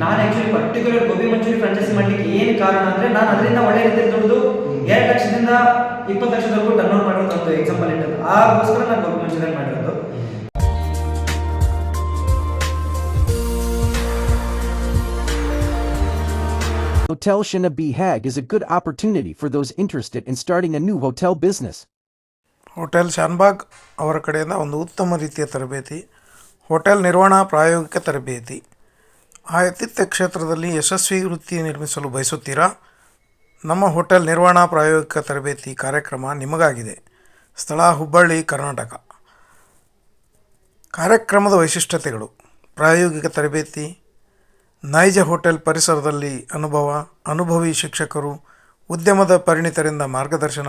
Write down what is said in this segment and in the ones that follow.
ನಾನು actually particular gobi manchuri franchise ಮಾಡ್ಲಿಕ್ಕೆ ಏನು ಕಾರಣ ಅಂದ್ರೆ ನಾನು ಅದರಿಂದ ಒಳ್ಳೆ ರೀತಿಯಲ್ಲಿ ದುಡಿದು ಎರಡು ಲಕ್ಷದಿಂದ ಇಪ್ಪತ್ತು ಲಕ್ಷದವರೆಗೂ ಟರ್ನ್ ಓವರ್ ಮಾಡಿರೋದು ಒಂದು ಎಕ್ಸಾಂಪಲ್ ಇಟ್ಟದ್ದು. ಆಗೋಸ್ಕರ ನಾನು ಗೋಬಿ ಮಂಚೂರಿಯನ್ ಮಾಡಿರೋದು. Hotel Shina B Hag is a good opportunity for those interested in starting a new hotel business. Hotel Shanbhag ಅವರ ಕಡೆಯಿಂದ ಒಂದು ಉತ್ತಮ ರೀತಿಯ ತರಬೇತಿ ಹೋಟೆಲ್ ನಿರ್ವಹಣಾ ಪ್ರಾಯೋಗಿಕ ತರಬೇತಿ. ಆತಿಥ್ಯ ಕ್ಷೇತ್ರದಲ್ಲಿ ಯಶಸ್ವಿ ವೃತ್ತಿ ನಿರ್ಮಿಸಲು ಬಯಸುತ್ತೀರಾ? ನಮ್ಮ ಹೋಟೆಲ್ ನಿರ್ವಹಣಾ ಪ್ರಾಯೋಗಿಕ ತರಬೇತಿ ಕಾರ್ಯಕ್ರಮ ನಿಮಗಾಗಿದೆ. ಸ್ಥಳ ಹುಬ್ಬಳ್ಳಿ, ಕರ್ನಾಟಕ. ಕಾರ್ಯಕ್ರಮದ ವೈಶಿಷ್ಟ್ಯತೆಗಳು. ಪ್ರಾಯೋಗಿಕ ತರಬೇತಿ, ನೈಜ ಹೋಟೆಲ್ ಪರಿಸರದಲ್ಲಿ ಅನುಭವ, ಅನುಭವಿ ಶಿಕ್ಷಕರು, ಉದ್ಯಮದ ಪರಿಣಿತರಿಂದ ಮಾರ್ಗದರ್ಶನ,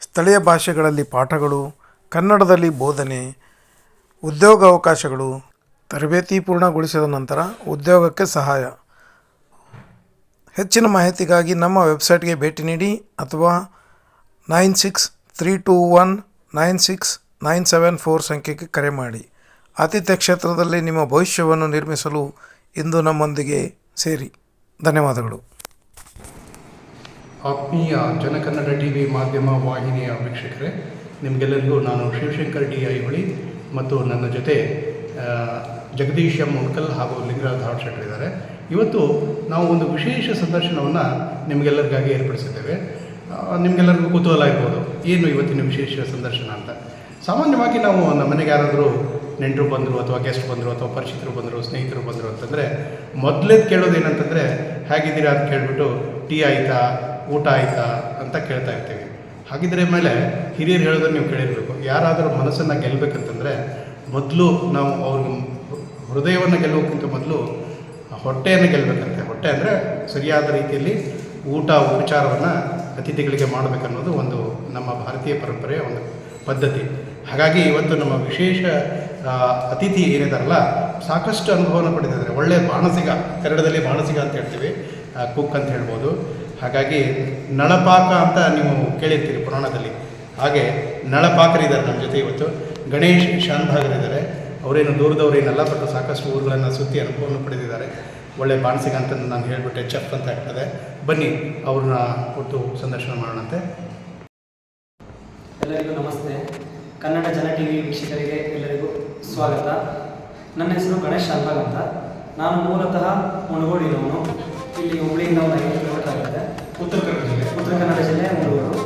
ಸ್ಥಳೀಯ ಭಾಷೆಗಳಲ್ಲಿ ಪಾಠಗಳು, ಕನ್ನಡದಲ್ಲಿ ಬೋಧನೆ, ಉದ್ಯೋಗಾವಕಾಶಗಳು ತರಬೇತಿ ಪೂರ್ಣಗೊಳಿಸಿದ ನಂತರ ಉದ್ಯೋಗಕ್ಕೆ ಸಹಾಯ. ಹೆಚ್ಚಿನ ಮಾಹಿತಿಗಾಗಿ ನಮ್ಮ ವೆಬ್ಸೈಟ್ಗೆ ಭೇಟಿ ನೀಡಿ ಅಥವಾ nine six three two one nine six nine seven four ಸಂಖ್ಯೆಗೆ ಕರೆ ಮಾಡಿ. ಆತಿಥ್ಯ ಕ್ಷೇತ್ರದಲ್ಲಿ ನಿಮ್ಮ ಭವಿಷ್ಯವನ್ನು ನಿರ್ಮಿಸಲು ಇಂದು ನಮ್ಮೊಂದಿಗೆ ಸೇರಿ. ಧನ್ಯವಾದಗಳು. ಆತ್ಮೀಯ ಜನಕನ್ನಡ ಟಿ ವಿ ಮಾಧ್ಯಮ ವಾಹಿನಿಯ ವೀಕ್ಷಕರೇ, ನಿಮಗೆಲ್ಲರಿಗೂ ನಾನು ಶಿವಶಂಕರ್ ಡಿ ಐಹೊಳಿ ಮತ್ತು ನನ್ನ ಜೊತೆ ಜಗದೀಶ್ ಉಣ್ಕಲ್ ಹಾಗೂ ಲಿಂಗರಾಜ್ ಶೆಟ್ಟರ್ ಇದ್ದಾರೆ. ಇವತ್ತು ನಾವು ಒಂದು ವಿಶೇಷ ಸಂದರ್ಶನವನ್ನು ನಿಮಗೆಲ್ಲರಿಗಾಗಿ ಏರ್ಪಡಿಸಿದ್ದೇವೆ. ನಿಮಗೆಲ್ಲರಿಗೂ ಕುತೂಹಲ ಇರ್ಬೋದು. ಏನು ಇವತ್ತಿನ ವಿಶೇಷ ಸಂದರ್ಶನ ಅಂತ? ಸಾಮಾನ್ಯವಾಗಿ ನಾವು ನಮ್ಮ ಮನೆಗೆ ಯಾರಾದರೂ ನೆಂಟರು ಬಂದರು ಅಥವಾ ಗೆಸ್ಟ್ ಬಂದರು ಅಥವಾ ಪರಿಚಿತರು ಬಂದರು, ಸ್ನೇಹಿತರು ಬಂದರು ಅಂತಂದರೆ, ಮೊದಲೇದು ಕೇಳೋದು ಏನಂತಂದರೆ, ಹೇಗಿದ್ದೀರಾ? ಅಂತ ಕೇಳಿಬಿಟ್ಟು, ಟೀ ಆಯಿತಾ? ಊಟ ಆಯಿತಾ? ಅಂತ ಕೇಳ್ತಾ ಇರ್ತೀವಿ. ಹಾಗಿದ್ರೆ ಮೇಲೆ ಹಿರಿಯರು ಹೇಳೋದನ್ನು ನೀವು ಕೇಳಿರಬೇಕು. ಯಾರಾದರೂ ಮನಸ್ಸನ್ನು ಗೆಲ್ಲಬೇಕಂತಂದರೆ ಮೊದಲು ನಾವು ಅವ್ರಿಗೆ ಹೃದಯವನ್ನು ಗೆಲ್ಲೋಕ್ಕಿಂತ ಮೊದಲು ಹೊಟ್ಟೆಯನ್ನು ಗೆಲ್ಲಬೇಕಂತೆ. ಹೊಟ್ಟೆ ಅಂದರೆ ಸರಿಯಾದ ರೀತಿಯಲ್ಲಿ ಊಟ, ಉಪಚಾರವನ್ನು ಅತಿಥಿಗಳಿಗೆ ಮಾಡಬೇಕನ್ನೋದು ಒಂದು ನಮ್ಮ ಭಾರತೀಯ ಪರಂಪರೆಯ ಒಂದು ಪದ್ಧತಿ. ಹಾಗಾಗಿ ಇವತ್ತು ನಮ್ಮ ವಿಶೇಷ ಅತಿಥಿ ಏನಿದಾರಲ್ಲ, ಸಾಕಷ್ಟು ಅನುಭವನ ಪಡೆದಿದ್ದಾರೆ. ಒಳ್ಳೆಯ ಬಾಣಸಿಗ, ಕನ್ನಡದಲ್ಲಿ ಬಾಣಸಿಗ ಅಂತ ಹೇಳ್ತೀವಿ ಕುಕ್ ಅಂತ ಹೇಳ್ಬೋದು. ಹಾಗಾಗಿ ನಳಪಾಕ ಅಂತ ನೀವು ಕೇಳಿರ್ತೀರಿ ಪುರಾಣದಲ್ಲಿ. ಹಾಗೆ ನಳಪಾಕರಿದ್ದಾರೆ ನಮ್ಮ ಜೊತೆ ಇವತ್ತು. ಗಣೇಶ್ ಶಾನ್ಭಾಗರಿದ್ದಾರೆ ಅವರೇನು ದೂರದವರೇನಲ್ಲ ಬಟ್ ಸಾಕಷ್ಟು ಊರುಗಳನ್ನು ಸುತ್ತಿ ಅನುಭವವನ್ನು ಪಡೆದಿದ್ದಾರೆ. ಒಳ್ಳೆ ಬಾಣಸಿಗ ಅಂತ ನಾನು ಹೇಳಿಬಿಟ್ಟೆ ಚೆಫ್ ಅಂತ ಆಗ್ತದೆ ಬನ್ನಿ ಅವ್ರನ್ನ ಕೊಟ್ಟು ಸಂದರ್ಶನ ಮಾಡೋಣಂತೆ. ಎಲ್ಲರಿಗೂ ನಮಸ್ತೆ. ಕನ್ನಡ ಜನ ಟಿ ವಿ ವೀಕ್ಷಕರಿಗೆ ಎಲ್ಲರಿಗೂ ಸ್ವಾಗತ. ನನ್ನ ಹೆಸರು ಗಣೇಶ್ ಶಾಲ್ಬಾಗ್ ಅಂತ. ನಾನು ಮೂಲತಃ ಮುಣಗೋಡಿನವನು ಇಲ್ಲಿ ಹುಬ್ಳಿಯಿಂದ ಒಂದು ಐದು ಕಿಲೋಮೀಟರ್ ಆಗುತ್ತೆ. ಉತ್ತರ ಕನ್ನಡ ಜಿಲ್ಲೆ. ಉತ್ತರ ಕನ್ನಡ ಜಿಲ್ಲೆ ಮುಣಗೋಡು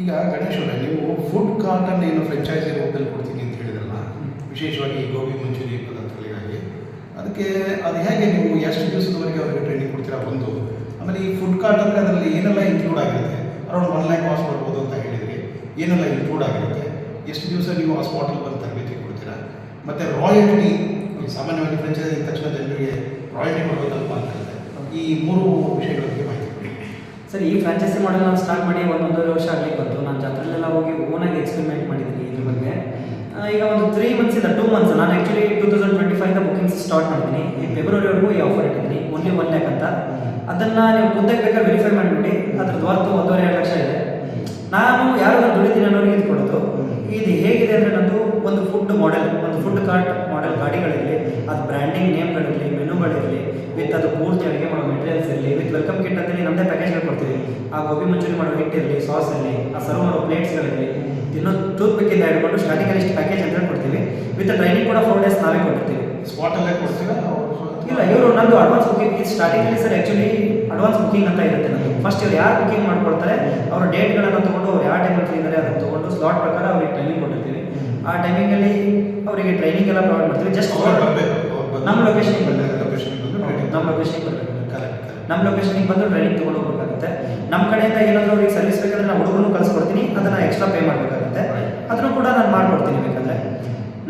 ಈಗ ಗಣೇಶ್ ಅವರೇ, ನೀವು ಫುಡ್ ಕಾರ್ಟನ್ನು ಏನು ಫ್ರೆಂಚೈಸಿ ಹೋಟೆಲ್ ಕೊಡ್ತೀನಿ ಅಂತ ಹೇಳಿದ್ರಲ್ಲ, ವಿಶೇಷವಾಗಿ ಗೋಬಿ ಮಂಚೂರಿ. ಅದಕ್ಕೆ ಅದು ಹೇಗೆ ನೀವು ಎಷ್ಟು ದಿವಸದವರೆಗೆ ಅವರಿಗೆ ಟ್ರೈನಿಂಗ್ ಕೊಡ್ತೀರಾ ಒಂದು ಆಮೇಲೆ ಈ ಫುಡ್ ಕಾರ್ಟ್ ಅಂದರೆ ಅದರಲ್ಲಿ ಏನೆಲ್ಲ ಇನ್ಕ್ಲೂಡ್ ಆಗಿರುತ್ತೆ? ಅರೌಂಡ್ ಒನ್ ಲ್ಯಾಕ್ ವಾಸ್ ಮಾಡ್ಬೋದು ಅಂತ ಹೇಳಿದ್ರಿ. ಏನೆಲ್ಲ ಇನ್ಕ್ಲೂಡ್ ಆಗಿರುತ್ತೆ? ಎಷ್ಟು ದಿವಸ ನೀವು ಆ ಸ್ಪಾಟಲ್ಲಿ ಬಂದು ತರಬೇತಿ ಕೊಡ್ತೀರಾ? ಮತ್ತು ರಾಯಲ್ಟಿ ಸಾಮಾನ್ಯವಾಗಿ ಫ್ರೆಂಚೈಸ್ ತಕ್ಷಣ ಜನರಿಗೆ ರಾಯಲ್ಟಿ ಕೊಡಬೇಕಲ್ಪ ಅಂತ ಈ ಮೂರು ವಿಷಯಗಳ ಬಗ್ಗೆ ಮಾಹಿತಿ ಸರ್, ಈ ಫ್ರಾಂಚೈಸಿ ಮಾಡಲ್ ನಾನು ಸ್ಟಾರ್ಟ್ ಮಾಡಿ ಒಂದು ವರ್ಷ ಆಗಲಿ ಬಂತು. ನಾನು ಜಾತ್ರೆಲೆಲ್ಲ ಹೋಗಿ ಓನಾಗಿ ಎಕ್ಸ್ಪೆರಿಮೆಂಟ್ ಮಾಡಿದ್ದೀನಿ ಇದ್ರ ಬಗ್ಗೆ. ಈಗ ಒಂದು ತ್ರೀ ಮಂತ್ಸ್ ಇಂದ ಟೂ ಮಂತ್ಸ್ ನಾನು actually two thousand twenty five bookings start ಮಾಡಿದ್ದೀನಿ ಈ ಫೆಬ್ರವರಿವರೆಗೂ ಈ ಆಫರ್ ಇಟ್ಟಿದ್ದೀನಿ. ಓನ್ಲಿ ಒನ್ ಲ್ಯಾಕ್ ಅಂತ. ಅದನ್ನ ನೀವು ಖುದ್ದಾಗಿ ಬೇಕಾದ್ರೆ ವೆರಿಫೈ ಮಾಡಿಬಿಟ್ಟು ಅದ್ರದ್ದು ವರ್ತು ಒಂದೂವರೆ ಎರಡು ಲಕ್ಷ ಇದೆ. ನಾನು ಯಾರು ದುಡಿತೀನಿ ಅನ್ನೋರಿಗೆ ಇದು ಕೊಡೋದು. ಇದು ಹೇಗಿದೆ ಅಂದರೆ ನಂದು ಒಂದು ಫುಡ್ ಮಾಡೆಲ್ ಒಂದು ಫುಡ್ ಕಾರ್ಟ್ ಮಾಡೆಲ್ ಗಾಡಿಗಳಿರಲಿ ಅದು ಬ್ರ್ಯಾಂಡಿಂಗ್ ನೇಮ್ಗಳಿರಲಿ ಮೆನುಗಳಿರಲಿ ವಿತ್ ಅದು ಪೂರ್ತಿ ಅಡುಗೆ ಮಾಡೋ ಮೆಟೀರಿಯಲ್ಸ್ ಇರಲಿ ವಿತ್ ವೆಲ್ಕಮ್ ಕಿಟ್ ಅಂತೇಳಿ ನಮ್ಮದೇ ಪ್ಯಾಕೇಜ್ಗಳು ಕೊಡ್ತೀವಿ. ಆ ಗೋಬಿ ಮಂಚೂರಿ ಮಾಡೋ ಹಿಟ್ ಇರಲಿ ಸಾಸ್ ಇರಲಿ ಆ ಸರ್ವ್ ಮಾಡೋ ಪ್ಲೇಟ್ಸ್ಗಳಿರಲಿ ಇನ್ನೊಂದು ಟೂತ್ ಪಿಕ್ಕಿಂದ ಹಿಡ್ಕೊಂಡು ಸ್ಟಾರ್ಟಿಂಗಲ್ಲಿ ಇಷ್ಟು ಪ್ಯಾಕೇಜ್ ಅಂತ ಕೊಡ್ತೀವಿ. ವಿತ್ ಟ್ರೈನಿಂಗ್ ಕೂಡ ಫೋರ್ ಡೇಸ್ ನಾವೇ ಕೊಡ್ತೀವಿ ಸ್ಪಾಟಲ್ಲೇ ಕೊಡ್ತೀವಿ ಇಲ್ಲ ಇವರು ನಂದು ಅಡ್ವಾನ್ಸ್ ಬುಕಿಂಗ್ ಸ್ಟಾರ್ಟಿಂಗ್ ಸ್ಟಾರ್ಟಿಂಗಲ್ಲಿ ಸರ್ ಆ್ಯಕ್ಚುಲಿ ಅಡ್ವಾನ್ಸ್ ಬುಕಿಂಗ್ ಅಂತ ಇರುತ್ತೆ ನಮ್ಮದು ಫಸ್ಟ್ ಇವ್ರು ಯಾರು ಬುಕ್ಕಿಂಗ್ ಮಾಡ್ಕೊಳ್ತಾರೆ ಅವ್ರ ಡೇಟ್ಗಳನ್ನು ತೊಗೊಂಡು ಅವ್ರು ಯಾವ ಟೈಮಲ್ಲಿ ಫ್ರೀ ಇದ್ದಾರೆ ಅದನ್ನು ತೊಗೊಂಡು ಸ್ಲಾಟ್ ಪ್ರಕಾರ ಅವ್ರಿಗೆ ಟ್ರೈನಿಂಗ್ ಕೊಟ್ಟಿರ್ತೀವಿ. ಆ ಟೈಮಿಂಗಲ್ಲಿ ಅವರಿಗೆ ಟ್ರೈನಿಂಗ್ ಎಲ್ಲ ಪ್ರೊವೈಡ್ ಮಾಡ್ತೀವಿ. ಜಸ್ಟ್ ನಮ್ಮ ಲೊಕೇಶನ್ಗೆ ಬರಬೇಕು. ಲೊಕೇಶನ್ಗೆ ಬಂದು training. ನಮ್ಮ ಲೊಕೇಶನ್ಗೆ ಬರಬೇಕು ಕರೆಕ್ಟ್ ನಮ್ಮ ಲೊಕೇಶನ್ಗೆ ಬಂದು ಟ್ರೈನಿಂಗ್ ತೊಗೊಂಡು ಹೋಗ್ಬೇಕಾಗುತ್ತೆ. ನಮ್ಮ ಕಡೆಯಿಂದ ಏನಾದರೂ ಅವ್ರಿಗೆ ಸರ್ವಿಸ್ ಬೇಕಾದ್ರೆ ನಾನು ಹುಡುಗನು ಕಳಿಸ್ಕೊಡ್ತೀನಿ ಅದನ್ನು ಎಕ್ಸ್ಟ್ರಾ ಪೇ ಮಾಡಬೇಕಾಗುತ್ತೆ. ಅದನ್ನು ಕೂಡ ನಾನು ಮಾಡ್ಕೊಡ್ತೀನಿ ಬೇಕಾದರೆ.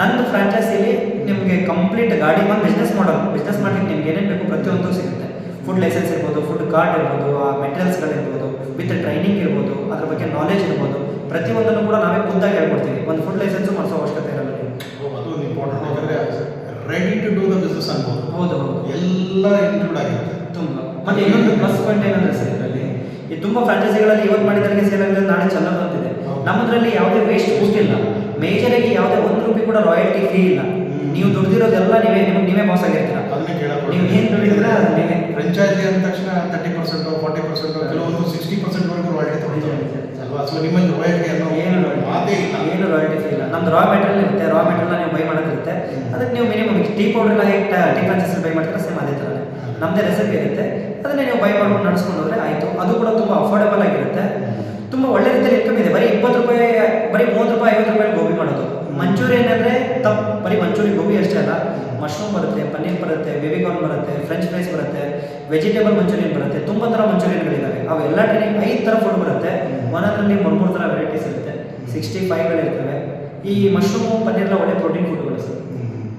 ನಂದು ಫ್ರಾಂಚೈಸಿಲಿ ನಿಮಗೆ ಕಂಪ್ಲೀಟ್ ಗಾಡಿ ಒಂದು ಬಿಸ್ನೆಸ್ ಮಾಡೋದು ಬಿಸ್ನೆಸ್ ಮಾಡ್ಲಿಕ್ಕೆ ನಿಮ್ಗೆ ಏನೇನು ಬೇಕು ಪ್ರತಿಯೊಂದು ಸಿಗುತ್ತೆ. ಫುಡ್ ಲೈಸೆನ್ಸ್ ಇರ್ಬೋದು ಫುಡ್ ಕಾರ್ಡ್ ಇರ್ಬೋದು ಆ ಮೆಟೀರಿಯಲ್ಸ್ಗಳಿರ್ಬೋದು ವಿತ್ ಟ್ರೈನಿಂಗ್ ಇರ್ಬೋದು ಅದ್ರ ಬಗ್ಗೆ ನಾಲೆಜ್ ಇರ್ಬೋದು. ಪ್ರತಿಯೊಂದನ್ನು ಕೂಡ ನಾವೇ ಖುದ್ದಾಗಿ ಹೇಳ್ಕೊಡ್ತೀವಿ. ಒಂದು ಫುಡ್ ಲೈಸೆನ್ಸು ಮಾಡಿಸೋ ಅವಶ್ಯಕತೆ ಇರಲ್ಲ ಅದು important ready to do the business ಅನ್ಬೋದು ಹೌದು ಹೌದು. ಎಲ್ಲ ಇನ್ಕ್ಲೂಡ್ ಆಗಿರುತ್ತೆ. ತುಂಬ. ಮತ್ತೆ ಇನ್ನೊಂದು ಪ್ಲಸ್ ಪಾಯಿಂಟ್ ಏನಂದ್ರೆ ಸರ್ ಇದರಲ್ಲಿ ಈ ತುಂಬ ಫ್ರಾಂಚೈಸಿಗಳಲ್ಲಿ ಇವತ್ತು ಮಾಡಿದ್ರೆ ಸೇಲ್ ಆಗಿದ್ರೆ ನಾಳೆ ಅಂತಿದೆ ಹೌದು. ನಮ್ಮದ್ರಲ್ಲಿ ಯಾವುದೇ ವೇಸ್ಟ್ ಕೂತಿಲ್ಲ ಮೇಜರ್ ಆಗಿ ಯಾವುದೇ ಒಂದು ರೂಪಾಯಿ ಕೂಡ ರಾಯಲ್ಟಿ ಫ್ರೀ ಇಲ್ಲ. ನೀವು ದುಡ್ದಿರೋದೆಲ್ಲ ನೀವೇ ನಿಮ್ಗೆ ನೀವೇ ಬಾಸ್ ಆಗಿರ್ತೀರ? ಅದನ್ನೇ ನೀವು ಏನು ದುಡಿದ್ರೆ ಅದು ನೀವೇ. ಫ್ರೆಂಚೈಸಿ ಅಂದ ತಕ್ಷಣ ತರ್ಟಿ ಪರ್ಸೆಂಟ್ ಫಾರ್ಟಿ ಪರ್ಸೆಂಟ್ ಕೆಲವೊಂದು ಸಿಕ್ಸ್ಟಿ ಪರ್ಸೆಂಟ್ವರೆಗೂ ರಾಯಲ್ಟಿ ತಗೊಳ್ತಾರೆ. ಅಲ್ವಾ? ಸೊ ನಿಮ್ಮಲ್ಲಿ ರಾಯಲ್ಟಿ ಅನ್ನೋ ಏನು ಮಾತೇ ಇಲ್ಲ. ಏನು ರಾಯಲ್ಟಿ ಇಲ್ಲ ನಮ್ದು ರಾ ಮೆಟೀರಿಯಲ್ ಇರುತ್ತೆ. ರಾ ಮೆಟೀರಿಯಲ್ ನೀವು ಬೈ ಮಾಡೋದಿರುತ್ತೆ ಅದಕ್ಕೆ ನೀವು ಮಿನಿಮಮ್ ಟೀ ಪೌಡರ್ ಹೇಗೆ ಟೀ ಫ್ರಾಂಚೈಸಲ್ಲಿ ಬೈ ಮಾಡ್ತೀರಾ ಸೇಮ್ ಅದೇ ಥರ ನಮ್ಮದೇ ರೆಸಿಪಿ ಇರುತ್ತೆ. ಅದನ್ನೇ ನೀವು ಬೈ ಮಾಡ್ಕೊಂಡು ನಡೆಸ್ಕೊಂಡು ಹೋದ್ರೆ ಆಯಿತು. ಅದು ಕೂಡ ತುಂಬ ಅಫೋರ್ಡಬಲ್ ಆಗಿರುತ್ತೆ. ತುಂಬ ಒಳ್ಳೆ ರೀತಿಯಲ್ಲಿ ಇನ್ಕಮ್ ಇದೆ. ಬರೀ ಇಪ್ಪತ್ತು ರೂಪಾಯಿ ಬರೀ ಮೂವತ್ತು ರೂಪಾಯಿ ಐವತ್ತು ರೂಪಾಯಿ ಗೋಬಿ ಮಾಡೋದು. ಮಂಚೂರಿಯನ್ ಅಂದರೆ ತಪ್ಪು. ಬರೀ ಮಂಚೂರಿ ಗೋಬಿ ಅಷ್ಟೇ ಅಲ್ಲ. ಮಶ್ರೂಮ್ ಬರುತ್ತೆ ಪನ್ನೀರ್ ಬರುತ್ತೆ ಬೇಬಿ ಕಾರ್ನ್ ಬರುತ್ತೆ ಫ್ರೆಂಚ್ ಫ್ರೈಸ್ ಬರುತ್ತೆ ವೆಜಿಟೇಬಲ್ ಮಂಚೂರಿಯನ್ ಬರುತ್ತೆ ತುಂಬ ಥರ ಮಂಚೂರಿಯನ್ಗಳಿದ್ದಾವೆ ಅವೆಲ್ಲ ಟ್ರೈನಿಂಗ್ ಐದು ಥರ ಫುಡ್ ಬರುತ್ತೆ. ಒಂದೊಂದರಲ್ಲಿ ಮೂರು ಮೂರು ಥರ ವೆರೈಟೀಸ್ ಇರುತ್ತೆ ಸಿಕ್ಸ್ಟಿ ಫೈವ್ಗಳಿರ್ತವೆ ಈ ಮಶ್ರೂಮು ಎಲ್ಲ ಒಳ್ಳೆ ಪ್ರೋಟೀನ್ ಫುಡ್ಗಳು ಸರ್.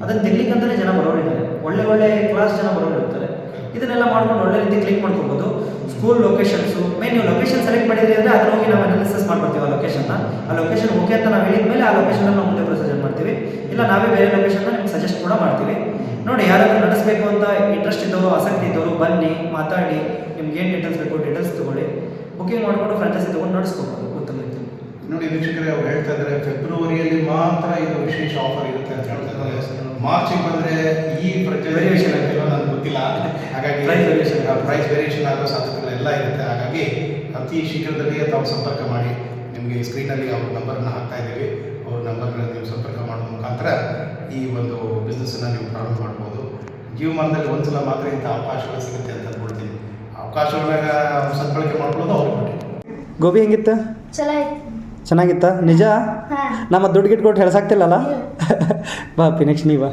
ಅದನ್ನು ತಿನ್ಲಿಕ್ಕಂತಾನೆ ಜನ ಬರೋರಿದ್ದಾರೆ ಒಳ್ಳೆ ಒಳ್ಳೆ ಕ್ಲಾಸ್ ಜನ ಬರೋರಿರ್ತಾರೆ ಇದನ್ನೆಲ್ಲ ಮಾಡ್ಕೊಂಡು ಒಳ್ಳೆ ರೀತಿ ಕ್ಲಿಕ್ ಮಾಡ್ಕೊಬೋದು ಸ್ಕೂಲ್ ಲೊಕೇಶನ್ಸು ಮೇನ್ ನೀವು ಲೊಕೇಶನ್ ಸೆಲೆಕ್ಟ್ ಮಾಡಿದ್ರಿ ಅಂದರೆ ಅದನ್ನ ಹೋಗಿ ನಾವು ಅನಾಲಿಸಿಸ್ ಮಾಡ್ಕೊಡ್ತೀವಿ ಆ ಲೊಕೇಶನ್ನ ಆ ಲೊಕೇಶನ್ ಓಕೆ ಅಂತ ನಾವು ಹೇಳಿದ ಮೇಲೆ ಆ ಲೊಕೇಶನ್ ನಾವು ಮುಂದೆ ಪ್ರೊಸೀಜರ್ ಮಾಡ್ತೀವಿ. ಇಲ್ಲ ನಾವೇ ಬೇರೆ ಲೊಕೇಶನ್ನ ನಿಮ್ಗೆ ಸಜೆಸ್ಟ್ ಕೂಡ ಮಾಡ್ತೀವಿ. ನೋಡಿ ಯಾರಾದರೂ ನಡೆಸಬೇಕು ಅಂತ ಇಂಟ್ರೆಸ್ಟ್ ಇದ್ದವರು ಆಸಕ್ತಿ ಇದ್ದವರು ಬನ್ನಿ ಮಾತಾಡಿ ನಿಮ್ಗೆ ಏನು ಡೀಟೇಲ್ಸ್ ಬೇಕು ಡೀಟೇಲ್ಸ್ ತೊಗೊಳ್ಳಿ. ಬುಕಿಂಗ್ ಮಾಡಿಕೊಂಡು ಫ್ರಾಂಚೈಸಿ ತೊಗೊಂಡು ನಡೆಸ್ಕೊಬೋದು ಉತ್ತಮ ನೋಡಿ ವೀಕ್ಷಕರೇ ಅವ್ರು ಹೇಳ್ತಾ ಇದ್ದಾರೆ ಫೆಬ್ರವರಿಯಲ್ಲಿ ಮಾತ್ರ ಇದು ವಿಶೇಷ ಆಫರ್ ಇರುತ್ತೆ ಅಂತ ಹೇಳ್ತಾ ಇದ್ದಾರೆ. ಮಾರ್ಚಿಗೆ ಬಂದರೆ ಈ ವೇರಿಯೇಷನ್ ಪ್ರತಿ ನನಗೆ ಗೊತ್ತಿಲ್ಲ. ಹಾಗಾಗಿ ಪ್ರೈಸ್ ವೇರಿಯೇಷನ್ ಪ್ರೈಸ್ ವೇರಿಯೇಷನ್ ಆಗೋ ಸಾಧ್ಯತೆಗಳೆಲ್ಲ ಇರುತ್ತೆ. ಹಾಗಾಗಿ ಅತಿ ಶೀಘ್ರದಲ್ಲಿಯೇ ತಾವು ಸಂಪರ್ಕ ಮಾಡಿ. ನಿಮಗೆ ಸ್ಕ್ರೀನಲ್ಲಿ ಅವ್ರ ನಂಬರನ್ನು ಹಾಕ್ತಾ ಇದ್ದೀವಿ. ನಂಬರ್ನ ನೀವು ಸಂಪರ್ಕ ಮಾಡೋ ಮುಖಾಂತರ ಈ ಒಂದು ಬಿಸ್ನೆಸ್ಸನ್ನು ನೀವು ಪ್ರಾರಂಭ ಮಾಡ್ಬೋದು. ಜೀವಮಾನದಲ್ಲಿ ಒಂದ್ಸಲ ಮಾತ್ರ ಇಂಥ ಅವಕಾಶಗಳು ಸಿಗುತ್ತೆ ಅಂತ ಅಂದ್ಕೊಳ್ತೀನಿ ಅವಕಾಶಗಳನ್ನ ಸದ್ಬಳಕೆ ಮಾಡ್ಕೊಳ್ಳೋದು ಅವ್ರಿಗೆ ಬಿಟ್ಟಿದ್ದು. ಗೋಬಿ ಹೆಂಗಿತ್ತು? ಚಲೋ ಐತಿ ನಿಜ? ಹಾ. ನಮ್ಮ ದುಡ್ಡು ಗಿಟ್ಟು ಕೊಟ್ಟು ಹೇಳ್ಸಾಕ್ತಿಲ್ಲಲ್ಲ? ಬಾ ಅಪ್ಪಿ ನೆಕ್ಸ್ಟ್ ಬಾ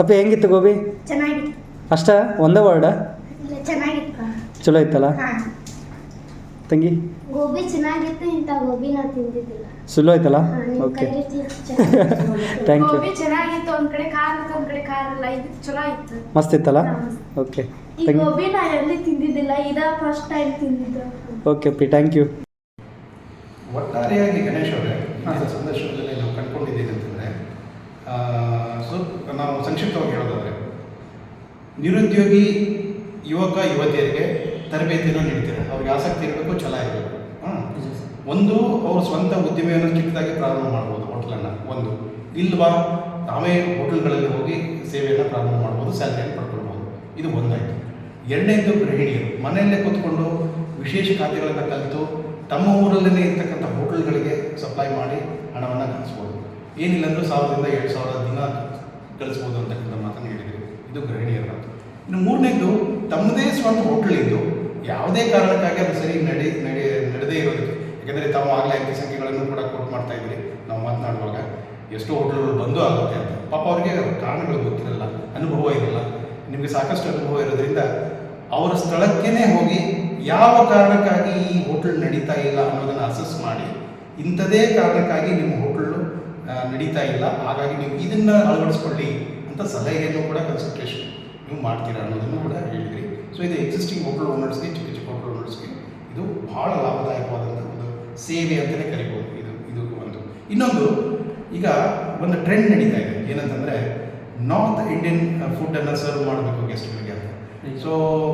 ಅಪ್ಪಿ ಹೆಂಗಿತ್ತು ಗೋಬಿ ಅಷ್ಟೇ ಅಷ್ಟ? ಒಂದೇ ವರ್ಡ ಇಲ್ಲ ಚೆನ್ನಾಗಿತ್ತು ಚಲೋ ಇತ್ತಲ್ಲ? ತಂಗಿ? ಗೋಬಿ ಚೆನ್ನಾಗಿತ್ತು ಇಂಥ ಗೋಬಿ ನಾ ತಿಂದಿದ್ದಿಲ್ಲ. ಸುಲೋ ಆಯ್ತಲ್ಲ? ಓಕೆ. ಥ್ಯಾಂಕ್ ಯು ಚೆನ್ನಾಗಿತ್ತು ಒಂದ್ ಕಡೆ ಖಾರ ಇತ್ತು ಒಂದ್ ಕಡೆ ಖಾರ ಇಲ್ಲ. ಇದು ಚಲೋ ಇತ್ತು ಮಸ್ತ್ ಇತ್ತಲ್ಲ. ಓಕೆ ಈ ತಂಗಿ ಗೋಬಿ ನಾ ಎಲ್ಲಿ ತಿಂದಿದ್ದಿಲ್ಲ? ಇದ ಫಸ್ಟ್ ಟೈಮ್ ತಿಂದಿದ್ದು. ಓಕೆ ಪಿ ಥ್ಯಾಂಕ್ ಯು ಒಟ್ಟಾರೆಯಾಗಿ ಗಣೇಶ್ ಅವರೇ ಸಂದರ್ಶನದಲ್ಲಿ ನಾವು ಕಂಡುಕೊಂಡಿದ್ದೇನೆ ಅಂತಂದರೆ ಸೊ ನಾವು ಸಂಕ್ಷಿಪ್ತವಾಗಿ ಹೇಳೋದಾದರೆ ನಿರುದ್ಯೋಗಿ ಯುವಕ ಯುವತಿಯರಿಗೆ ತರಬೇತಿಯನ್ನು ನೀಡ್ತೀರ. ಅವ್ರಿಗೆ ಆಸಕ್ತಿ ಇರಬೇಕು ಛಲ ಇರಬೇಕು. ಒಂದು, ಅವರು ಸ್ವಂತ ಉದ್ದಿಮೆಯನ್ನು ಚಿಕ್ಕದಾಗಿ ಪ್ರಾರಂಭ ಮಾಡ್ಬೋದು ಹೋಟ್ಲನ್ನು. ಒಂದು ಇಲ್ವಾ ತಾವೇ ಹೋಟೆಲ್ಗಳಲ್ಲಿ ಹೋಗಿ ಸೇವೆಯನ್ನು ಪ್ರಾರಂಭ ಮಾಡ್ಬೋದು, ಸ್ಯಾಲ್ರಿಯನ್ನು ಪಡ್ಕೊಳ್ಬೋದು. ಇದು ಒಂದಾಯಿತು. ಎರಡನೇದು ಗೃಹಿಣಿಯರು. ಮನೆಯಲ್ಲೇ ಕೂತ್ಕೊಂಡು ವಿಶೇಷ ಖಾತೆಗಳನ್ನು ಕಲಿತು ತಮ್ಮ ಊರಲ್ಲೇ ಇರ್ತಕ್ಕಂಥ ಹೋಟೆಲ್ಗಳಿಗೆ ಸಪ್ಲೈ ಮಾಡಿ ಹಣವನ್ನು ಗಳಿಸ್ಬೋದು. ಏನಿಲ್ಲ ಅಂದರೂ ಸಾವಿರದಿಂದ ಎರಡು ಸಾವಿರ ದಿನ ಗಳಿಸ್ಬೋದು ಅಂತಕ್ಕಂಥ ಮಾತನ್ನು ಹೇಳಿದರು. ಇದು ಗೃಹಿಣಿಯರ ಇನ್ನು ಮೂರನೇದು ತಮ್ಮದೇ ಸ್ವಂತ ಹೋಟೆಲ್ ಇದ್ದು ಯಾವುದೇ ಕಾರಣಕ್ಕಾಗಿ ಅದು ಸರಿ ನಡೆ ನಡೆ, ನಡೆದೇ ಇರೋದಕ್ಕೆ ಯಾಕೆಂದರೆ ತಾವು ಆಗಲೇ ಅಂಕಿ ಸಂಖ್ಯೆಗಳನ್ನು ಕೂಡ ಕೋಟ್ ಮಾಡ್ತಾ ಇದ್ರಿ ನಾವು ಮಾತನಾಡುವಾಗ. ಎಷ್ಟೋ ಹೋಟ್ಲುಗಳು ಬಂದು ಆಗುತ್ತೆ ಅಂತ. ಪಾಪ ಅವ್ರಿಗೆ ಕಾರಣಗಳು ಗೊತ್ತಿರಲ್ಲ, ಅನುಭವ ಇರಲ್ಲ. ನಿಮಗೆ ಸಾಕಷ್ಟು ಅನುಭವ ಇರೋದ್ರಿಂದ ಅವರ ಸ್ಥಳಕ್ಕೇ ಹೋಗಿ ಯಾವ ಕಾರಣಕ್ಕಾಗಿ ಈ ಹೋಟ್ಲ್ ನಡೀತಾ ಇಲ್ಲ ಅನ್ನೋದನ್ನು ಅಸೆಸ್ ಮಾಡಿ. ಇಂಥದೇ ಕಾರಣಕ್ಕಾಗಿ ನಿಮ್ಮ ಹೋಟ್ಲು ನಡೀತಾ ಇಲ್ಲ. ಹಾಗಾಗಿ ನೀವು ಇದನ್ನು ಅಳವಡಿಸ್ಕೊಳ್ಳಿ ಅಂತ ಸಲಹೆಯನ್ನು ಕೂಡ ಕನ್ಸಲ್ಟೇಷನ್ ನೀವು ಮಾಡ್ತೀರಾ ಅನ್ನೋದನ್ನು ಕೂಡ ಹೇಳಿದ್ರಿ. ಸೊ ಇದು ಎಕ್ಸಿಸ್ಟಿಂಗ್ ಹೋಟೆಲ್ ಓನರ್ಸ್ಗೆ ಚಿಕ್ಕ ಚಿಕ್ಕ ಹೋಟೆಲ್ ಓನರ್ಸ್ಗೆ ಇದು ಬಹಳ ಲಾಭದಾಯಕವಾದಂಥ ಸೇವೆ ಅಂತಲೇ ಕರಿಬೋದು. ಇದು ಇದು ಒಂದು. ಇನ್ನೊಂದು ಈಗ ಒಂದು ಟ್ರೆಂಡ್ ನಡೀತಾ ಇದೆ. ಏನಂತಂದರೆ ನಾರ್ತ್ ಇಂಡಿಯನ್ ಫುಡ್ಡನ್ನು ಸರ್ವ್ ಮಾಡಬೇಕು ಗೆಸ್ಟ್ಗಳಿಗೆ ಅಂತ. ಸೊ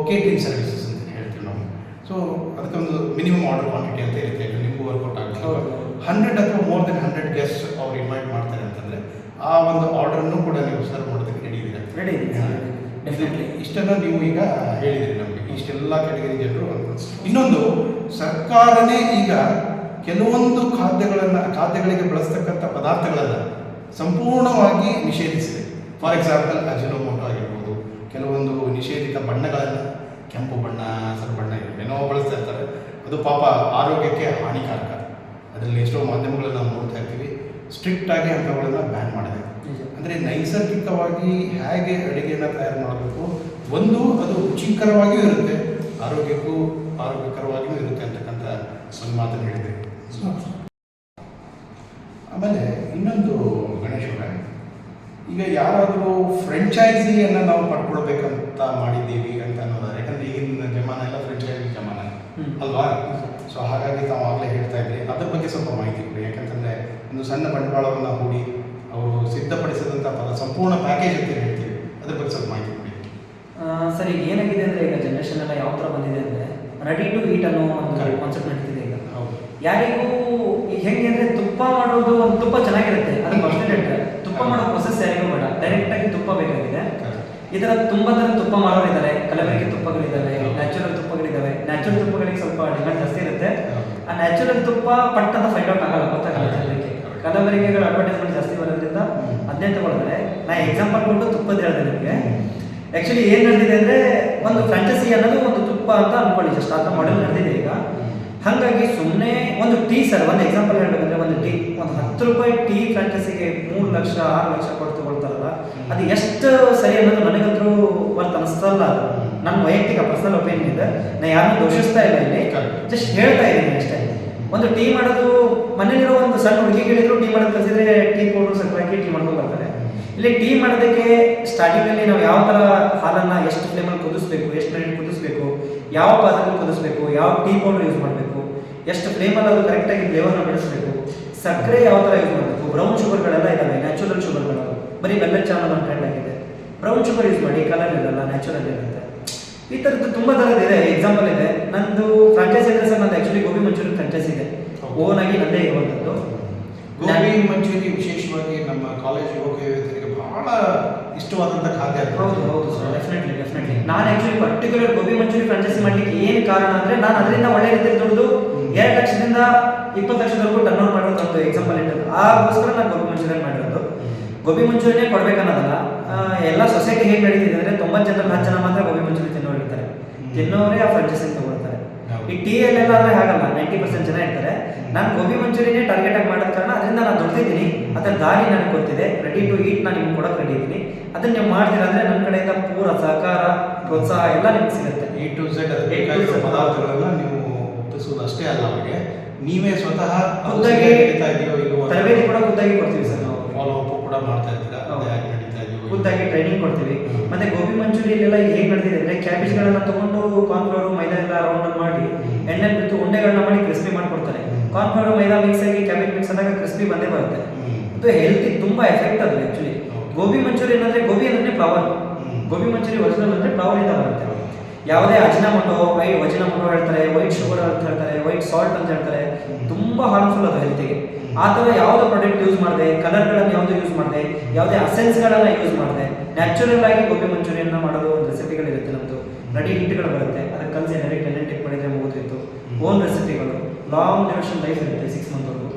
ಕೇಟ್ರಿಂಗ್ ಸರ್ವಿಸಸ್ ಅಂತ ಹೇಳ್ತೀವಿ ನಾವು. ಸೊ ಅದಕ್ಕೊಂದು ಮಿನಿಮಮ್ ಆರ್ಡರ್ ಕ್ವಾಂಟಿಟಿ ಅಂತ ಇರುತ್ತೆ. ನಿಮಗೂ ವರ್ಕೌಟ್ ಆಗುತ್ತೆ. ಹಂಡ್ರೆಡ್ ಅಥವಾ ಮೋರ್ ದೆನ್ ಹಂಡ್ರೆಡ್ ಗೆಸ್ಟ್ ಅವ್ರು ಇನ್ವೈಟ್ ಮಾಡ್ತಾರೆ ಅಂತಂದರೆ ಆ ಒಂದು ಆರ್ಡರ್ನು ಕೂಡ ನೀವು ಸರ್ವ್ ಮಾಡೋದಕ್ಕೆ ರೆಡಿ ಇದೆ ರೆಡಿ ಡೆಫಿನೆಟ್ಲಿ ಇಷ್ಟನ್ನು ನೀವು ಈಗ ಹೇಳಿದಿರಿ ನಮಗೆ. ಇಷ್ಟೆಲ್ಲ ಕೆಟಗರಿ ಜನರು ಇನ್ನೊಂದು ಸರ್ಕಾರನೇ ಈಗ ಕೆಲವೊಂದು ಖಾದ್ಯಗಳನ್ನು ಖಾದ್ಯಗಳಿಗೆ ಬಳಸ್ತಕ್ಕಂಥ ಪದಾರ್ಥಗಳನ್ನು ಸಂಪೂರ್ಣವಾಗಿ ನಿಷೇಧಿಸಿದೆ. ಫಾರ್ ಎಕ್ಸಾಂಪಲ್ ಅಜಿನೋಮೋಟೋ ಆಗಿರ್ಬೋದು ಕೆಲವೊಂದು ನಿಷೇಧಿತ ಬಣ್ಣಗಳನ್ನು ಕೆಂಪು ಬಣ್ಣ ಹಸಿರು ಬಣ್ಣ ಏನೋ ಬಳಸ್ತಾ ಇರ್ತಾರೆ. ಅದು ಪಾಪ ಆರೋಗ್ಯಕ್ಕೆ ಹಾನಿಕಾರಕ. ಅದರಲ್ಲಿ ಎಷ್ಟೋ ಮಾಧ್ಯಮಗಳನ್ನು ನಾವು ನೋಡ್ತಾ ಇರ್ತೀವಿ. ಸ್ಟ್ರಿಕ್ಟ್ ಆಗಿ ಅಂಥವುಗಳನ್ನು ಬ್ಯಾನ್ ಮಾಡಿದೆ. ಅಂದರೆ ನೈಸರ್ಗಿಕವಾಗಿ ಹೇಗೆ ಅಡುಗೆಯನ್ನು ತಯಾರು ಮಾಡಬೇಕು? ಒಂದು ಅದು ರುಚಿಕರವಾಗಿಯೂ ಇರುತ್ತೆ. ಆರೋಗ್ಯಕ್ಕೂ ಆರೋಗ್ಯಕರವಾಗಿಯೂ ಇರುತ್ತೆ ಅಂತಕ್ಕಂಥ ಒಂದು ಮಾತನ್ನು ಹೇಳಿದೆ. ಆಮೇಲೆ ಇನ್ನೊಂದು ಗಣೇಶ ಈಗ ಯಾರಾದರೂ ಫ್ರೆಂಚೈಸಿಯನ್ನು ನಾವು ಪಡ್ಕೊಳ್ಬೇಕಂತ ಮಾಡಿದ್ದೀವಿ ಅಂತ ಅನ್ನೋದಾದ್ರೆ ಯಾಕಂದ್ರೆ ಈಗಿನ ಜಮಾನ ಎಲ್ಲ ಫ್ರೆಂಚೈಸಿ ಜಮಾನ. ಅಲ್ವಾ? ಸೊ ಹಾಗಾಗಿ ತಾವು ಆಗಲೇ ಹೇಳ್ತಾ ಇದ್ರಿ. ಅದ್ರ ಬಗ್ಗೆ ಸ್ವಲ್ಪ ಮಾಹಿತಿ ಕೊಡಿ. ಯಾಕಂತಂದರೆ ಒಂದು ಸಣ್ಣ ಬಂಡವಾಳವನ್ನು ಹೂಡಿ ಅವರು ಸಿದ್ಧಪಡಿಸಿದಂಥ ಪದ ಸಂಪೂರ್ಣ ಪ್ಯಾಕೇಜ್ ಅಂತ ಹೇಳ್ತೀವಿ. ಅದ್ರ ಬಗ್ಗೆ ಸ್ವಲ್ಪ ಮಾಹಿತಿ ಕೊಡಿ. ಸರಿ ಏನಾಗಿದೆ ಅಂದರೆ ಈಗ ಜನ್ರೇಷನ್ ಎಲ್ಲ ಯಾವ ಥರ ಬಂದಿದೆ ಅಂದರೆ ರೆಡಿ ಟು ಈಟ್ ಅನ್ನೋ ಒಂದು ಕಾನ್ಸೆಪ್ಟ್ ನಡೀತಿದೆ. ಯಾರಿಗೂ ಈಗ ಹೆಂಗೆ ಅಂದರೆ ತುಪ್ಪ ಮಾಡೋದು ಒಂದು ತುಪ್ಪ ಚೆನ್ನಾಗಿರುತ್ತೆ. ಅದು ಕಾನ್ಸಂಟ್ರೇಟ್ ತುಪ್ಪ ಮಾಡೋ ಪ್ರೊಸೆಸ್ ಯಾರಿಗೂ ಬೇಡ. ಡೈರೆಕ್ಟಾಗಿ ತುಪ್ಪ ಬೇಕಾಗಿದೆ. ಈ ಥರ ತುಂಬ ಥರ ತುಪ್ಪ ಮಾಡೋರಿದ್ದಾರೆ. ಕಲಬೆರಕೆ ತುಪ್ಪಗಳಿದ್ದಾವೆ. ನ್ಯಾಚುರಲ್ ತುಪ್ಪಗಳಿದ್ದಾವೆ ನ್ಯಾಚುರಲ್ ತುಪ್ಪಗಳಿಗೆ ಸ್ವಲ್ಪ ಡಿಮ್ಯಾಂಡ್ ಜಾಸ್ತಿ ಇರುತ್ತೆ. ಆ ನ್ಯಾಚುರಲ್ ತುಪ್ಪ ಪಟ್ಟದ ಫೈಂಡ್ ಔಟ್ ಆಗಲ್ಲ ಗೊತ್ತಾಗಲ್ಲ. ಜನರಿಗೆ. ಕಲಬೆರಕೆಗಳ ಅಡ್ವರ್ಟೈಸ್ಮೆಂಟ್ ಜಾಸ್ತಿ ಬರೋದ್ರಿಂದ. ಅದನ್ನೇ ತಗೊಳ್ತಾರೆ. ನಾ ಎಕ್ಸಾಂಪಲ್ ಕೊಟ್ಟು ತುಪ್ಪದ ಹೇಳಿದೆ ನಿಮಗೆ. ಆ್ಯಕ್ಚುಲಿ ಏನು ನಡೆದಿದೆ ಅಂದರೆ ಒಂದು ಫ್ಯಾಂಟಸಿ ಅನ್ನೋದು ಒಂದು ತುಪ್ಪ ಅಂತ ಅನ್ಕೊಳ್ಳಿ. ಜಸ್ಟ್ ಆ ಥರ ಮಾಡೆಲ್ ನಡೆದಿದೆ ಈಗ. ಹಾಗಾಗಿ ಸುಮ್ಮನೆ ಒಂದು ಟೀ ಸರ್ ಒಂದು ಎಕ್ಸಾಂಪಲ್ ಹೇಳಬೇಕಂದ್ರೆ ಒಂದು ಟೀ. ಒಂದು ಹತ್ತು ರೂಪಾಯಿ ಟೀ ಫ್ರಾಂಚೈಸಿಗೆ ಮೂರು ಲಕ್ಷ ಆರು ಲಕ್ಷ ಕೊಟ್ಟು ತಗೊಳ್ತಾರಲ್ಲ ಅದು ಎಷ್ಟು ಸರಿ ಅನ್ನೋದು ನನಗಂತೂ ಒಂದು ಅನಿಸ್ತಲ್ಲ ಅದು. ನನ್ನ ವೈಯಕ್ತಿಕ ಪರ್ಸನಲ್ ಒಪಿನಿಯನ್ ಇದೆ. ನಾ ಯಾರನ್ನೂ ದೋಷಿಸ್ತಾ ಇಲ್ಲ ಇಲ್ಲಿ. ಜಸ್ಟ್ ಹೇಳ್ತಾ ಇದ್ದೀನಿ ಅಷ್ಟೇ. ಒಂದು ಟೀ ಮಾಡೋದು ಮನೇಲಿರೋ ಒಂದು ಸಣ್ಣ ಹುಡುಗಿಗಳಿದ್ರು ಟೀ ಮಾಡೋದು ಕಲಿಸಿದ್ರೆ ಟೀ ಪೌಡರ್ ಸಕ್ಕರೆ ಹಾಕಿ ಟೀ ಮಾಡ್ಕೊಂಡು ಬರ್ತಾರೆ. ಇಲ್ಲಿ ಟೀ ಮಾಡೋದಕ್ಕೆ ಸ್ಟಾರ್ಟಿಂಗಲ್ಲಿ ನಾವು ಯಾವ ಥರ ಹಾಲನ್ನು ಎಷ್ಟು ಫ್ಲೇಮಲ್ಲಿ ಕುದಿಸ್ಬೇಕು ಎಷ್ಟು ಮಿನಿಟ್ ಕುದಿಸ್ಬೇಕು ಯಾವ ಪಾತ್ರೆಯಲ್ಲಿ ಕುದಿಸ್ಬೇಕು ಯಾವ ಟೀ ಪೌಡರ್ ಯೂಸ್ ಮಾಡಬೇಕು. ಎಷ್ಟು ಫ್ಲೇಮಲ್ಲಿ ಅದು ಕರೆಕ್ಟಾಗಿ ಫ್ಲೇವರ್ನ ಬೆಳೆಸಬೇಕು. ಸಕ್ಕರೆ ಯಾವ ಥರ ಯೂಸ್ ಮಾಡಬೇಕು? ಬ್ರೌನ್ ಶುಗರ್ಗಳೆಲ್ಲ ಇದ್ದಾವೆ ನ್ಯಾಚುರಲ್ ಶುಗರ್ಗಳು ಬರೀ ಬೆಲ್ಲದ ಚಾನಲ್ ಅನ್ನೋದು ಟ್ರೆಂಡ್ ಆಗಿದೆ. ಬ್ರೌನ್ ಶುಗರ್ ಯೂಸ್ ಮಾಡಿ ಕಲರ್ ಇರಲ್ಲ ನ್ಯಾಚುರಲ್ ಇರುತ್ತೆ. ಈ ಥರದ್ದು ತುಂಬ ಥರದ್ದು ಇದೆ ಎಕ್ಸಾಂಪಲ್ ಇದೆ. ನಂದು ಫ್ರಾಂಚೈಸ್ ಇದೆ ಸರ್ ನಂದು ಆ್ಯಕ್ಚುಲಿ ಗೋಬಿ ಮಂಚೂರಿ ಫ್ರಾಂಚೈಸ್ ಇದೆ. ಓನ್ ಆಗಿ ನಂದೇ ಇರುವಂಥದ್ದು. ಗೋಬಿ ಮಂಚೂರಿ ವಿಶೇಷವಾಗಿ ನಮ್ಮ ಕಾಲೇಜ್ ಹೋಗಿ ಯುವತಿಯರಿಗೆ ಬಹಳ ಇಷ್ಟವಾದಂಥ ಖಾದ್ಯ. ಹೌದು ಹೌದು ಸರ್ ಡೆಫಿನೆಟ್ಲಿ ಡೆಫಿನೆಟ್ಲಿ ನಾನು actually particular gobi manchuri franchise ಮಾಡಲಿಕ್ಕೆ ಏನು ಕಾರಣ ಅಂದರೆ ನಾನು ಅದರಿಂದ ಒಳ್ಳೆ ರೀತಿಯಲ್ಲಿ ದುಡಿದು ಎರಡು ಲಕ್ಷದಿಂದ ಇಪ್ಪತ್ತು ಲಕ್ಷದವರೆಗೂ ಟರ್ನ್ ಓವರ್ ಮಾಡಿರೋದು ಒಂದು ಎಕ್ಸಾಂಪಲ್ ಇಟ್ಟದ್ದು. ಆಗೋಸ್ಕರ ನಾನು ಗೋಬಿ ಮಂಚೂರಿಯನ್ ಮಾಡಿರೋದು. ಗೋಬಿ ಮಂಚೂರಿಯನ್ನೇ ಕೊಡ್ಬೇಕನ್ನೋದಲ್ಲ ಎಲ್ಲ ಸೊಸೈಟಿ ಹೇಗೆ ನಡೀತಿದೆ ಅಂದರೆ ತೊಂಬತ್ತು ಜನರಲ್ಲಿ ಹತ್ತು ಜನ ಮಾತ್ರ ಗೋಬಿ ಮಂಚೂರಿ ತಿನ್ನೋರು ಇರ್ತಾರೆ. ತಿನ್ನೋರೇ ಆ ಫ್ರಾಂಚೈಸಿ ತಗೊಳ್ತಾರೆ. ಈ ಟೀ ಅಲ್ಲೆಲ್ಲ ಆದರೆ ಹಾಗಲ್ಲ ನೈಂಟಿ ಪರ್ಸೆಂಟ್ ಜನ ಇರ್ತಾರೆ. ನಾನು ಗೋಬಿ ಮಂಚೂರಿನೇ ಟಾರ್ಗೆಟ್ ಆಗಿ ಮಾಡೋದ ಕಾರಣ ಅದರಿಂದ ನಾನು ದುಡ್ದಿದ್ದೀನಿ ಅದರ ದಾರಿ ನನಗೆ ಗೊತ್ತಿದೆ ರೆಡಿ ಟು ಈಟ್ ನಾನು ನಿಮ್ಗೆ ಕೊಡೋಕೆ ರೆಡಿ ಇದ್ದೀನಿ. ಅದನ್ನ ನೀವು ಮಾಡ್ತೀರಾ ಅಂದರೆ ನನ್ನ ಕಡೆಯಿಂದ ಪೂರ ಸಹಕಾರ ಪ್ರೋತ್ಸಾಹ ಎಲ್ಲ ನಿಮ್ಗೆ ಸಿಗುತ್ತೆ. ಎ ಟು ಝೆಡ್ ಬೇಕಾಗಿರೋ ನೀವು ಒಪ್ಪಿಸುವುದು ಅಷ್ಟೇ ಅಲ್ಲ ಅವರಿಗೆ. ನೀವೇ ಸ್ವತಃ ಖುದ್ದಾಗಿ ನಡೀತಾ ಇದೆಯೋ ಇಲ್ವೋ ತರಬೇತಿ ಕೂಡ ಖುದ್ದಾಗಿ ಕೊಡ್ತೀವಿ ಸರ್ ನಾವು. ಫಾಲೋ ಅಪ್ ಕೂಡ ಮಾಡ್ತಾ ಇದ್ದೀರಾ? ನಡೀತಾ ಇದೆಯೋ ಖುದ್ದಾಗಿ ಟ್ರೈನಿಂಗ್ ಕೊಡ್ತೀವಿ. ಮತ್ತೆ ಗೋಬಿ ಮಂಚೂರಿಯಲ್ಲೆಲ್ಲ ಹೇಗೆ ನಡೆದಿದೆ ಅಂದರೆ ಕ್ಯಾಬೇಜ್ಗಳನ್ನು ತಗೊಂಡು ಕಾರ್ನ್ಫ್ಲವರು ಮೈದಾ ಎಲ್ಲ ರೌಂಡ್ ಮಾಡಿ ಎಣ್ಣೆ ಬಿತ್ತು ಉಂಡೆಗಳನ್ನ ಮಾಡಿ ಕ್ರಿಸ್ಪಿ ಮಾಡಿಕೊಡ್ತಾರೆ. ಕಾರ್ನ್ ಫ್ಲೋರ್ ಮೈದಾ ಮಿಕ್ಸ್ ಆಗಿ ಕ್ಯಾಬೇಜ್ ಮಿಕ್ಸ್ ಆದಾಗ ಕ್ರಿಸ್ಪಿ ಬಂದೇ ಬರುತ್ತೆ. ಅದು ಹೆಲ್ತಿ ತುಂಬಾ ಎಫೆಕ್ಟ್ ಅದು ಆ್ಯಕ್ಚುಲಿ ಗೋಬಿ ಮಂಚೂರಿ ಅಂದ್ರೆ ಗೋಬಿ ಅಂದ್ರೆ ಫ್ಲವರ್ ಗೋಬಿ ಮಂಚೂರಿ ಒರಿಜಿನಲ್ ಅಂದ್ರೆ ಫ್ಲವರ್ ಇಂದ ಬರುತ್ತೆ. ಯಾವುದೇ ಅಜಿನಮೊಟೊ ವಜಿನ ವಜಿನಮೊಟೊ ಹೇಳ್ತಾರೆ ವೈಟ್ ಶುಗರ್ ಅಂತ ಹೇಳ್ತಾರೆ ವೈಟ್ ಸಾಲ್ಟ್ ಅಂತ ಹೇಳ್ತಾರೆ ತುಂಬಾ ಹಾರ್ಮ್ಫುಲ್ ಅದು ಹೆಲ್ತಿಗೆ. ಆ ಥರ ಯಾವುದೇ ಪ್ರಾಡಕ್ಟ್ ಯೂಸ್ ಮಾಡಿದೆ ಕಲರ್ಗಳನ್ನು ಯಾವುದು ಯೂಸ್ ಮಾಡಿದೆ ಯಾವುದೇ ಅಸೆನ್ಸ್ಗಳನ್ನು ಯೂಸ್ ಮಾಡಿದೆ ನ್ಯಾಚುರಲ್ ಆಗಿ ಗೋಬಿ ಮಂಚೂರಿಯನ್ನ ಮಾಡೋದು ಒಂದು ರೆಸಿಪಿಗಳಿರುತ್ತೆ ನಮ್ಮದು ರೆಡಿ ಹಿಟ್ಗಳು ಬರುತ್ತೆ ಅದಕ್ಕೆ ಕಲಸಿ ಡೈರೆಕ್ಟ್ ಎಣ್ಣೆ ಟಿಪ್ ಮಾಡಿದ್ರೆ ಮುಗಿದಿತ್ತು. ಓನ್ ರೆಸಿಪಿಗಳು ಲಾಂಗ್ ಡ್ಯೂರೇಷನ್ ಲೈಫ್ ಇರುತ್ತೆ ಸಿಕ್ಸ್ ಮಂತ್ವರೆಗೂ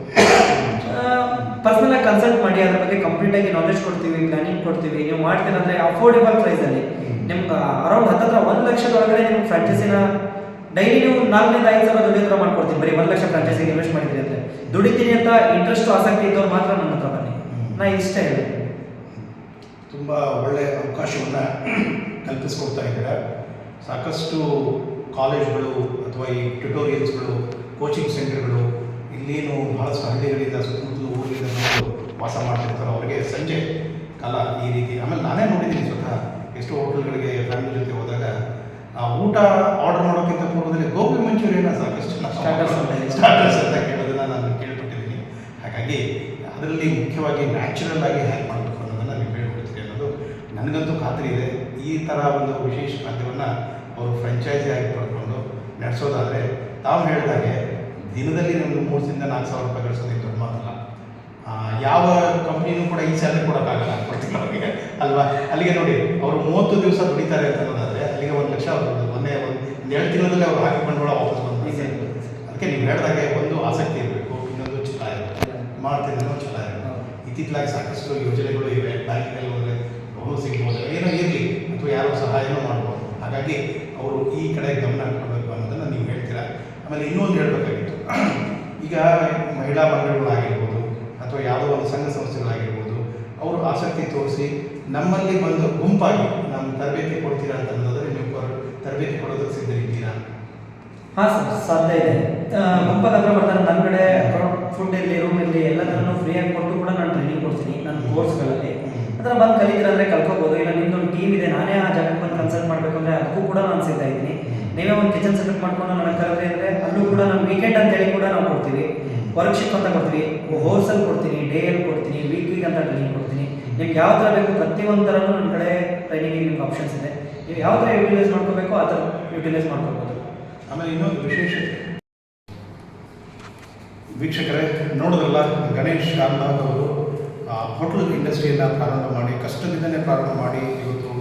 ಪರ್ಸನಲ್ ಆಗಿ ಕನ್ಸಲ್ಟ್ ಮಾಡಿ ಅದ್ರ ಬಗ್ಗೆ ಕಂಪ್ಲೀಟ್ ಆಗಿ ನಾಲೆಜ್ ಕೊಡ್ತೀವಿ ಪ್ಲಾನಿಂಗ್ ಕೊಡ್ತೀವಿ ನೀವು ಮಾಡ್ತೀರಂದ್ರೆ ಅಫೋರ್ಡೆಬಲ್ ಪ್ರೈಸ್ ಅಲ್ಲಿ. ನಿಮ್ಗೆ ಅರೌಂಡ್ ಹತ್ತತ್ರ ಒಂದು ಲಕ್ಷದ ಒಳಗಡೆ ನಿಮ್ಗೆ ಫ್ರಾಂಚೈಸಿನ ಡೈಲಿ ನೀವು ನಾಲ್ಕರಿಂದ ಐದು ಸಾವಿರ ದುಡ್ಡಿನ ಥರ ಮಾಡ್ಕೊಡ್ತೀನಿ ಬರೀ ಒಂದು ಲಕ್ಷ ಫ್ರಾಂಚೈಸಿಗೆ ಇನ್ವೆಸ್ಟ್ ಮಾಡಿದ್ರಿ ಅಂದ್ರೆ. ದುಡಿತೀನಿ ಅಂತ ಇಂಟ್ರೆಸ್ಟ್ ಆಸಕ್ತಿ ಇದ್ದವ್ರು ಮಾತ್ರ ನನ್ನ ಹತ್ರ ಬನ್ನಿ. ನಾ ಇಷ್ಟ ಹೇಳಿ ತುಂಬ ಒಳ್ಳೆಯ ಅವಕಾಶವನ್ನು ಕಲ್ಪಿಸ್ಕೊಡ್ತಾ ಇದ್ದಾರೆ. ಸಾಕಷ್ಟು ಕಾಲೇಜ್ಗಳು ಅಥವಾ ಈ ಟ್ಯುಟೋರಿಯಲ್ಸ್ಗಳು ಕೋಚಿಂಗ್ ಸೆಂಟರ್ಗಳು ಇಲ್ಲೇನು ಬಹಳಷ್ಟು ಹಳ್ಳಿಗಳಿಂದ ಸುತ್ತಮುತ್ತಲು ಊರಿನಿಂದ ಬಂದು ವಾಸ ಮಾಡ್ತಿರ್ತಾರೋ ಅವರಿಗೆ. ಸಂಜೆ ಕಾಲ ಈ ರೀತಿ ಆಮೇಲೆ ನಾನೇ ನೋಡಿದ್ದೀನಿ ಸ್ವತಃ ಎಷ್ಟೋ ಹೋಟೆಲ್ಗಳಿಗೆ ಫ್ಯಾಮಿಲಿ ಜೊತೆ ಹೋದಾಗ ಆ ಊಟ ಆರ್ಡರ್ ಮಾಡೋಕ್ಕಿಂತ ಪೂರ್ವದಲ್ಲಿ ಗೋಬಿ ಮಂಚೂರಿಯನ್ನ ಸಾಕಷ್ಟು ಸ್ಟಾರ್ಟರ್ಸ್ ಅಂತ ಕೇಳೋದನ್ನ ನಾನು ಕೇಳ್ಬಿಟ್ಟಿದ್ದೀನಿ. ಹಾಗಾಗಿ ಅದರಲ್ಲಿ ಮುಖ್ಯವಾಗಿ ನ್ಯಾಚುರಲ್ ಆಗಿ ಹ್ಯಾಕ್ ಮಾಡಬೇಕು ಅನ್ನೋದನ್ನು ನೀವು ಹೇಳ್ಕೊಡ್ತೀರಿ ಅನ್ನೋದು ನನಗಂತೂ ಖಾತ್ರಿ ಇದೆ. ಈ ಥರ ಒಂದು ವಿಶೇಷ ಖಾದ್ಯವನ್ನು ಅವರು ಫ್ರೆಂಚೈಸಿ ಆಗಿ ಪಡ್ಕೊಂಡು ನಡೆಸೋದಾದರೆ ತಾವು ಹೇಳಿದಾಗೆ ದಿನದಲ್ಲಿ ನಮ್ಗೆ ಮೂರ್ಸಿಂದ ನಾಲ್ಕು ಸಾವಿರ ರೂಪಾಯಿ ಗಳಿಸೋದಕ್ಕೆ ದೊಡ್ಡ ಮಾತಲ್ಲ. ಯಾವ ಕಂಪ್ನಿನೂ ಕೂಡ ಈ ಸ್ಯಾಲ್ರಿ ಕೊಡೋಕ್ಕಾಗಲ್ಲ ಕೊಡ್ತಿರೋರಿಗೆ ಅಲ್ವಾ? ಅಲ್ಲಿಗೆ ನೋಡಿ ಅವರು ಮೂವತ್ತು ದಿವಸ ದುಡಿತಾರೆ ಅಂತ ಅನ್ನೋದಾದರೆ ಅಲ್ಲಿಗೆ ಒಂದು ಲಕ್ಷ ಬರ್ಬೋದು ಒಂದೇ ಎರಡು ತಿಂಗಳಲ್ಲಿ ಅವರು ಹಾಕಿ ಬಂಡವಾಳ ವಾಪಸ್ ಬಂದು ಅದಕ್ಕೆ ನೀವು ಹೇಳಿದಾಗೆ ಒಂದು ಆಸಕ್ತಿ ಇರಬೇಕು ಇನ್ನೊಂದು ಛಲ ಇರಬೇಕು. ಮಾಡ್ತೀನಿ ಅನ್ನೋ ಛಲ ಇರಬೇಕು. ಇತ್ತಿತ್ತಲಾಗಿ ಸಾಕಷ್ಟು ಯೋಜನೆಗಳು ಇವೆ ಬ್ಯಾಂಕ್ನಲ್ಲಿ ಹೋದರೆ ಲೋನು ಸಿಗ್ಬೋದು ಏನೋ ಇರಲಿ ಅಥವಾ ಯಾರೋ ಸಹಾಯನೂ ಮಾಡ್ಬೋದು. ಹಾಗಾಗಿ ಅವರು ಈ ಕಡೆ ಗಮನ ಕೊಡಬೇಕು ಅನ್ನೋದನ್ನು ನೀವು ಹೇಳ್ತೀರಾ? ಆಮೇಲೆ ಇನ್ನೊಂದು ಹೇಳಬೇಕಾಗಿತ್ತು. ಈಗ ಮಹಿಳಾ ಮಂಡಳಿಗಳಾಗಿರ್ಬೋದು ಅಥವಾ ಯಾವುದೋ ಒಂದು ಸಂಘ ಸಂಸ್ಥೆಗಳಾಗಿರ್ಬೋದು ಅವರು ಆಸಕ್ತಿ ತೋರಿಸಿ ನಮ್ಮಲ್ಲಿ ಬಂದು ಗುಂಪಾಗಿ ನಮ್ಮ ತರಬೇತಿ ಕೊಡ್ತೀರಾ ಅಂತ ಅನ್ನೋದಾದ್ರೆ ನೀವು ತರಬೇತಿ ಕೊಡೋದಕ್ಕೆ ಸಿದ್ಧರಿದ್ದೀರಾ? ಹಾಂ ಸರ್ ಸಾಧ್ಯ ಇದೆ. ಗುಂಪಾಗ ಹತ್ರ ಬರ್ತಾರೆ. ನನ್ನ ಕಡೆ ಫುಡ್ ಇರಲಿ ರೂಮ್ ಇರಲಿ ಎಲ್ಲದನ್ನು ಫ್ರೀಯಾಗಿ ಕೊಟ್ಟು ಕೂಡ ನಾನು ಟ್ರೈನಿಂಗ್ ಕೊಡ್ತೀನಿ ನನ್ನ ಕೋರ್ಸ್ಗಳಲ್ಲಿ ಅದರ ಬಂದು ಕಲಿತೀರಂದ್ರೆ ಕಲ್ಕೋಬೋದು. ಇಲ್ಲ ನಿಮ್ದೊಂದು ಟೀಮ್ ಇದೆ ನಾನೇ ಆ ಜಾಗಕ್ಕೆ ಬಂದು ಕನ್ಸಲ್ಟ್ ಮಾಡಬೇಕು ಅಂದರೆ ಅದಕ್ಕೂ ಕೂಡ ನಾನು ಸಿದ್ಧ ಇದ್ದೀನಿ. ನೀವೇ ಒಂದು ಕಿಚನ್ ಸೆಟಪ್ ಮಾಡ್ಕೊಂಡು ನನಗೆ ಕರೆದ್ರೆ ಅಂದರೆ ಅಲ್ಲೂ ಕೂಡ ನಮ್ಮ ವೀಕೆಂಡ್ ಅಂತೇಳಿ ಕೂಡ ನಾವು ಕೊಡ್ತೀವಿ. ವರ್ಕ್ಶಿಪ್ ಅಂತ ಕೊಡ್ತೀವಿ. ಹೋಲ್ಸೇಲ್ ಕೊಡ್ತೀನಿ, ಡೇಯಲ್ಲಿ ಕೊಡ್ತೀನಿ ವೀಕ್ ವೀಕ್ ಅಂತ ಟ್ರೈನಿಂಗ್ ಕೊಡ್ತೀನಿ. ನಿಮ್ಗೆ ಯಾವ ಥರ ಬೇಕು ಪ್ರತಿ ಥರನೂ ನನ್ನ ಕಡೆ ಟ್ರೈನಿಂಗಿಗೆ ನಿಮ್ಗೆ ಆಪ್ಷನ್ಸ್ ಇದೆ. ನೀವು ಯಾವ ಥರ ಯೂಟಿಲೈಸ್ ಮಾಡ್ಕೋಬೇಕು, ಆ ಥರ ಯೂಟಿಲೈಸ್ ಮಾಡ್ಕೋಬೋದು. ಆಮೇಲೆ ಇನ್ನೊಂದು ವಿಶೇಷ ವೀಕ್ಷಕರೇ, ನೋಡಿದ್ರಲ್ಲ, ಗಣೇಶ್ ಶಾನ್ಭಾಗ್ ಅವರು ಹೋಟೆಲ್ ಇಂಡಸ್ಟ್ರಿಯನ್ನು ಪ್ರಾರಂಭ ಮಾಡಿ, ಕಷ್ಟದಿಂದನೇ ಪ್ರಾರಂಭ ಮಾಡಿ, ಇವತ್ತು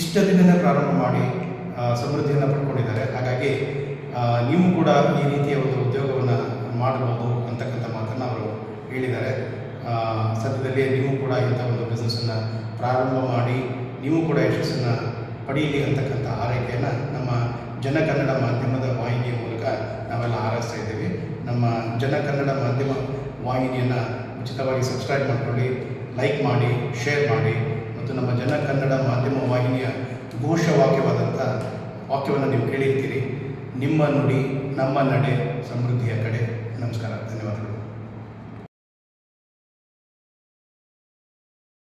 ಇಷ್ಟದಿಂದನೇ ಪ್ರಾರಂಭ ಮಾಡಿ ಸಮೃದ್ಧಿಯನ್ನು ಪಡ್ಕೊಂಡಿದ್ದಾರೆ. ಹಾಗಾಗಿ ನೀವು ಕೂಡ ಈ ರೀತಿಯ ಒಂದು ಉದ್ಯೋಗವನ್ನು ಮಾಡಬಹುದು ಅಂತಕ್ಕಂಥ ಹೇಳಿದ್ದಾರೆ. ಸದ್ಯದಲ್ಲಿ ನೀವು ಕೂಡ ಇಂಥ ಒಂದು ಬಿಸ್ನೆಸ್ಸನ್ನು ಪ್ರಾರಂಭ ಮಾಡಿ, ನೀವು ಕೂಡ ಯಶಸ್ಸನ್ನು ಪಡೀಲಿ ಅಂತಕ್ಕಂಥ ಆರೈಕೆಯನ್ನು ನಮ್ಮ ಜನ ಕನ್ನಡ ಮಾಧ್ಯಮದ ವಾಹಿನಿಯ ಮೂಲಕ ನಾವೆಲ್ಲ ಹಾರೈಸ್ತಾ ಇದ್ದೀವಿ. ನಮ್ಮ ಜನ ಕನ್ನಡ ಮಾಧ್ಯಮ ವಾಹಿನಿಯನ್ನು ಉಚಿತವಾಗಿ ಸಬ್ಸ್ಕ್ರೈಬ್ ಮಾಡಿಕೊಳ್ಳಿ ಲೈಕ್ ಮಾಡಿ ಶೇರ್ ಮಾಡಿ ಮತ್ತು ನಮ್ಮ ಜನ ಕನ್ನಡ ಮಾಧ್ಯಮ ವಾಹಿನಿಯ ಘೋಷವಾಕ್ಯವಾದಂಥ ವಾಕ್ಯವನ್ನು ನೀವು ಕೇಳಿರ್ತೀರಿ. ನಿಮ್ಮ ನುಡಿ, ನಮ್ಮ ನಡೆ, ಸಮೃದ್ಧಿಯ ಕಡೆ. ನಮಸ್ಕಾರ, ಧನ್ಯವಾದಗಳು.